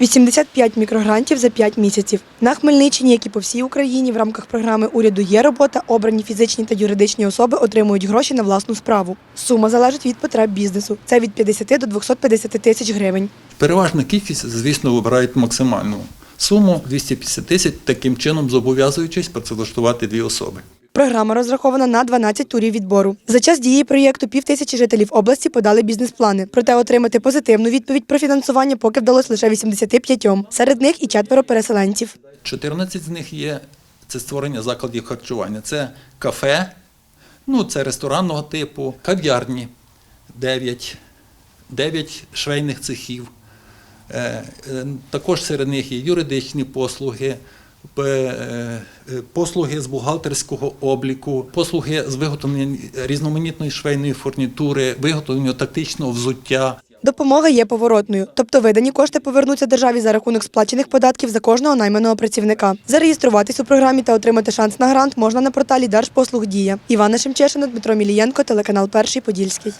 85 мікрогрантів за 5 місяців. На Хмельниччині, як і по всій Україні, в рамках програми уряду є робота. Обрані фізичні та юридичні особи отримують гроші на власну справу. Сума залежить від потреб бізнесу. Це від 50 до 250 тисяч гривень. Переважна кількість, звісно, вибирають максимальну суму 250 тисяч, таким чином зобов'язуючись працевлаштувати дві особи. Програма розрахована на 12 турів відбору. За час дії проєкту півтисячі жителів області подали бізнес-плани. Проте отримати позитивну відповідь про фінансування поки вдалося лише 85. Серед них і четверо переселенців. 14 з них є це створення закладів харчування. Це кафе, ну це ресторанного типу, кав'ярні, 9, 9 швейних цехів. Е, е, Також серед них є юридичні послуги, послуги з бухгалтерського обліку, послуги з виготовлення різноманітної швейної фурнітури, виготовлення тактичного взуття. Допомога є поворотною, тобто видані кошти повернуться державі за рахунок сплачених податків за кожного найманого працівника. Зареєструватись у програмі та отримати шанс на грант можна на порталі Держпослуг Дія. Івана Шемчешина, Дмитро Мілієнко, телеканал Перший Подільський.